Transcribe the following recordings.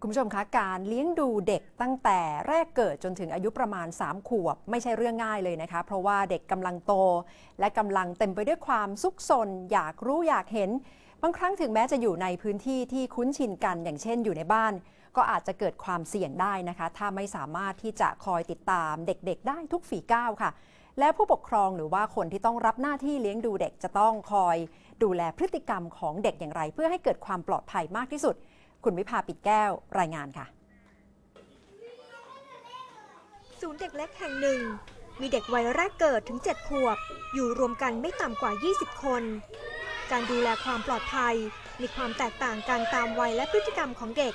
คุณผู้ชมคะการเลี้ยงดูเด็กตั้งแต่แรกเกิดจนถึงอายุประมาณ 3 ขวบ ไม่ใช่เรื่องง่ายเลยนะคะ เพราะว่าเด็กกำลังโต และกำลังเต็มไปด้วยความซุกซนอยากรู้อยากเห็น บางครั้งถึงแม้จะอยู่ในพื้นที่ที่คุ้นชินกันอย่างเช่นอยู่ในบ้าน ก็อาจจะเกิดความเสี่ยงได้นะคะ ถ้าไม่สามารถที่จะคอยติดตามเด็กๆ ได้ทุกฝีก้าวค่ะ และผู้ปกครองหรือว่าคนที่ต้องรับหน้าที่เลี้ยงดูเด็กจะต้องคอย ดูแลพฤติกรรมของเด็กอย่างไร เพื่อให้เกิดความปลอดภัยมากที่สุด คุณวิภาปิดแก้วรายงานค่ะศูนย์เด็กเล็กแห่งหนึ่ง มีเด็กวัยแรกเกิดถึง 7 ขวบ อยู่รวมกันไม่ต่ำกว่า 20 คน การดูแลความปลอดภัย มีความแตกต่างกันตามวัยและพฤติกรรมของเด็ก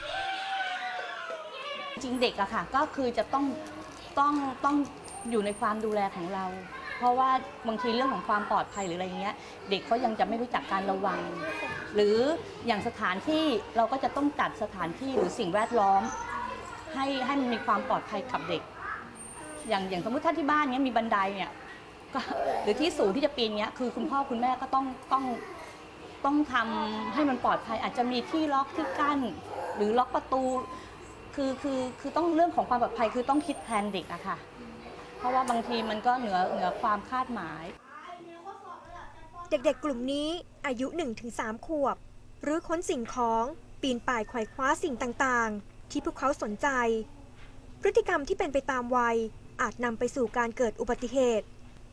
จริงเด็กอะค่ะ ก็คือจะต้องต้องต้องอยู่ในความดูแลของเรา เพราะว่าบางทีเรื่องของความปลอดภัยหรืออะไรเงี้ย เด็กเขายังจะไม่รู้จักการระวัง หรืออย่างสถานที่เราก็จะต้องจัดสถานที่หรือสิ่งแวดล้อม ให้ให้มันมีความปลอดภัยกับเด็ก อย่างอย่างสมมติถ้าที่บ้านเนี้ยมีบันไดเนี่ยก็หรือที่สูงที่จะปีนเนี้ยคือคุณพ่อคุณแม่ก็ต้องต้องต้องทำให้มันปลอดภัย อาจจะมีที่ล็อกที่กั้น หรือล็อกประตู คือคือคือต้องเรื่องของความปลอดภัยคือต้องคิดแทนเด็กอะค่ะ เพราะว่าบางทีมันก็เหนือเหนือความคาดหมาย เด็กๆ กลุ่มนี้อายุ 1-3 ขวบ หรือค้นสิ่งของปีนป่ายไขว่คว้าสิ่งต่างๆ ที่พวกเขาสนใจ พฤติกรรมที่เป็นไปตามวัย อาจนำไปสู่การเกิดอุบัติเหตุ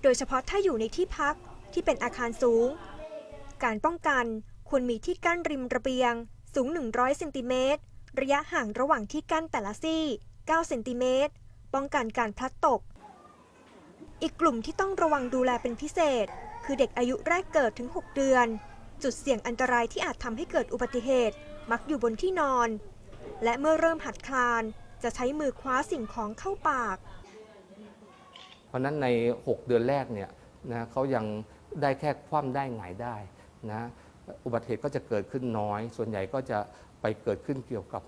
โดยเฉพาะถ้าอยู่ในที่พักที่เป็นอาคารสูง การป้องกันควรมีที่กั้นริมระเบียง สูง 100เซนติเมตรระยะห่างระหว่างที่กั้นแต่ละซี่ 9 เซนติเมตรป้องกันการพลัดตก อีกกลุ่มที่ต้องระวังดูแลเป็นพิเศษ คือเด็กอายุแรกเกิดถึง 6 เดือน จุดเสี่ยงอันตรายที่อาจทำให้เกิดอุบัติเหตุ มักอยู่บนที่นอน และเมื่อเริ่มหัดคลาน จะใช้มือคว้าสิ่งของเข้าปาก เพราะฉะนั้นใน 6 เดือนแรกเนี่ยนะเขายังได้แค่คว่ำได้หงายได้นะอุบัติเหตุก็จะเกิดขึ้นน้อย ส่วนใหญ่ก็จะไปเกิดขึ้นเกี่ยวกับ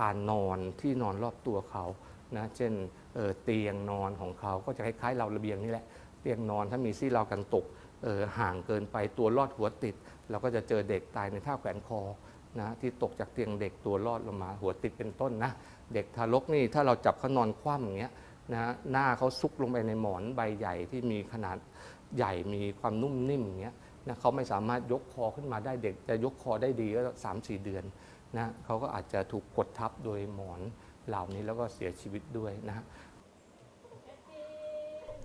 การนอนที่นอนรอบตัวเขานะเช่น เตียงนอนของเขาก็จะคล้ายๆเราระเบียงนี่แหละเตียงนอนถ้ามีซี่เรากันตกห่างเกินไปตัวรอดหัวติด เราก็จะเจอเด็กตายในท่าแขวนคอนะที่ตกจากเตียงเด็กตัวรอดลงมาหัวติดเป็นต้นนะ เด็กทารกนี่ถ้าเราจับเขานอนคว่ำอย่างเงี้ยนะหน้าเขาซุกลงไปในหมอนใบใหญ่ที่มีขนาดใหญ่มีความนุ่มนิ่มอย่างเงี้ยนะเขาไม่สามารถยกคอขึ้นมาได้เด็กจะยกคอได้ดีก็สามสี่เดือนนะเขาก็อาจจะถูกกดทับโดยหมอน เหล่านี้แล้วก็เสียชีวิตด้วยนะฮะ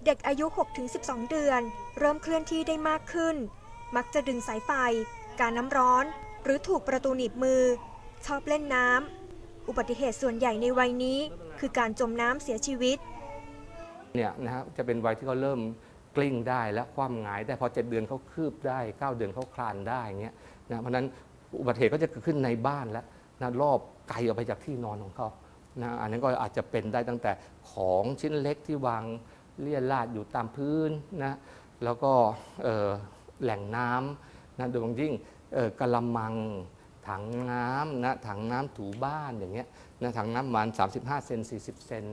เด็กอายุ 6-12 เดือน เริ่มเคลื่อนที่ได้มากขึ้น มักจะดึงสายไฟ การน้ำร้อน หรือถูกประตูหนีบมือ ชอบเล่นน้ำ อุบัติเหตุส่วนใหญ่ในวัยนี้ คือการจมน้ำเสียชีวิตเนี่ยนะฮะจะเป็นวัยที่เขาเริ่มกลิ้งได้และคว่ำหงายได้พอเจ็ดเดือนเขาคืบได้เก้าเดือนเขาคลานได้อย่างเงี้ยนะเพราะฉะนั้นอุบัติเหตุก็จะเกิดขึ้นในบ้านแล้วนะรอบไกลออกไปจากที่นอนของเขา นะอันนั้นก็อาจจะเป็นได้ตั้งแต่ของชิ้นเล็กที่วางเลี่ยราดอยู่ตามพื้นนะแล้วก็แหล่งน้ำนะโดยเฉพาะยิ่งเอ่กระมังถังน้ำนะถังน้ำถูบ้านอย่างเงี้ยนะถังน้ำมัน 35 เซน 40 เซน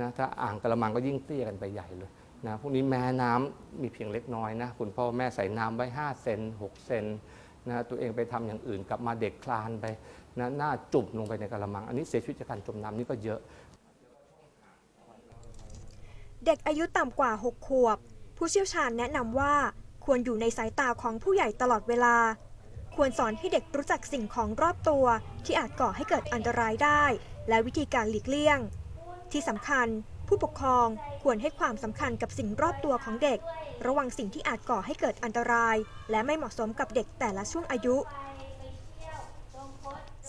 นะถ้าอ่างกระมังก็ยิ่งเตี้ยกันไปใหญ่เลยนะพวกนี้แม้น้ำมีเพียงเล็กน้อยนะคุณพ่อแม่ใส่น้ำไว้ 5 เซน 6 เซน นะตัวเองไปทำอย่างอื่นกลับมาเด็กคลานไปนะหน้าจุ่มลงไปในกระมัง อันนี้เสียชีวิตจากการจมน้ำนี่ก็เยอะ เด็กอายุต่ำกว่า 6 ขวบ ผู้เชี่ยวชาญแนะนำว่าควรอยู่ในสายตาของผู้ใหญ่ตลอดเวลา ควรสอนให้เด็กรู้จักสิ่งของรอบตัว ที่อาจก่อให้เกิดอันตรายได้ และวิธีการหลีกเลี่ยง ที่สำคัญ ผู้ปกครองควรให้ความสำคัญกับสิ่งรอบตัวของเด็ก ระวังสิ่งที่อาจก่อให้เกิดอันตราย และไม่เหมาะสมกับเด็กแต่ละช่วงอายุ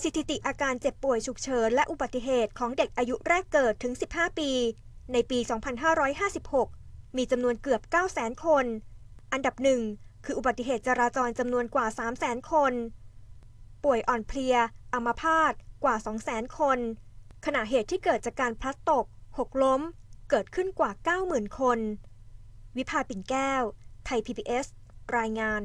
สถิติอาการเจ็บป่วยฉุกเฉินและอุบัติเหตุของเด็กอายุแรกเกิดถึง 15 ปี ในปี 2556 มีจำนวนเกือบ 900,000 คน อันดับหนึ่งคืออุบัติเหตุจราจรจำนวนกว่า 300,000 คน ป่วยอ่อนเพลียอัมพาตกว่า 200,000 คน ขณะเหตุที่เกิดจากการพลัดตก หกล้มเกิดขึ้นกว่า 90,000 คน วิภาปิ่นแก้ว ไทย PBS รายงาน